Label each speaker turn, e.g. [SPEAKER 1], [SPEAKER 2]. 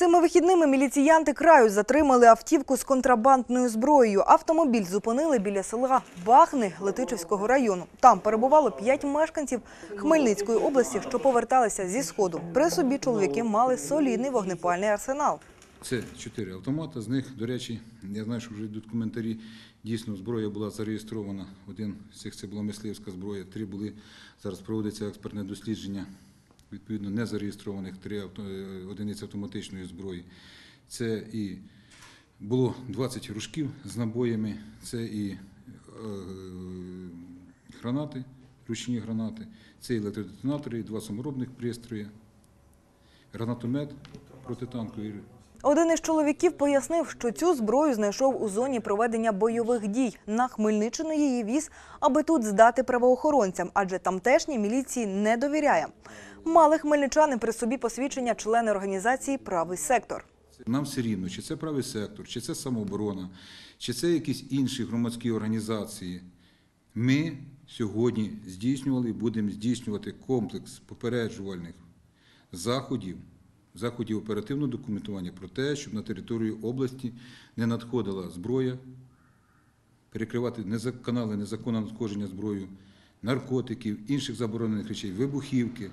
[SPEAKER 1] Цими вихідними міліціянти краю затримали автівку з контрабандною зброєю. Автомобіль зупинили біля села Бахни Летичівського району. Там перебувало п'ять мешканців Хмельницької області, що поверталися зі сходу. При собі чоловіки мали солідний вогнепальний арсенал.
[SPEAKER 2] Це чотири автомати. З них, до речі, я знаю, що вже йдуть коментарі. Дійсно, зброя була зареєстрована. Один з цих це була мисливська зброя. Три були зараз проводиться експертне дослідження. Відповідно, не зареєстрованих три е, одиниці автоматичної зброї. Це і було 20 ружків з набоями, це і е, гранати, ручні гранати, це і електродетонатори, і два саморобних пристрої, гранатомет протитанковий.
[SPEAKER 1] Один із чоловіків пояснив, що цю зброю знайшов у зоні проведення бойових дій. На Хмельниччину її віз, аби тут здати правоохоронцям, адже тамтешній міліції не довіряє. Мали хмельничани при собі посвідчення члени організації Правий сектор.
[SPEAKER 2] Нам все рівно, чи це правий сектор, чи це самооборона, чи це якісь інші громадські організації. Ми сьогодні здійснювали і будемо здійснювати комплекс попереджувальних заходів, заходів оперативного документування про те, щоб на територію області не надходила зброя, перекривати канали незаконного надходження зброю, наркотиків, інших заборонених речей, вибухівки.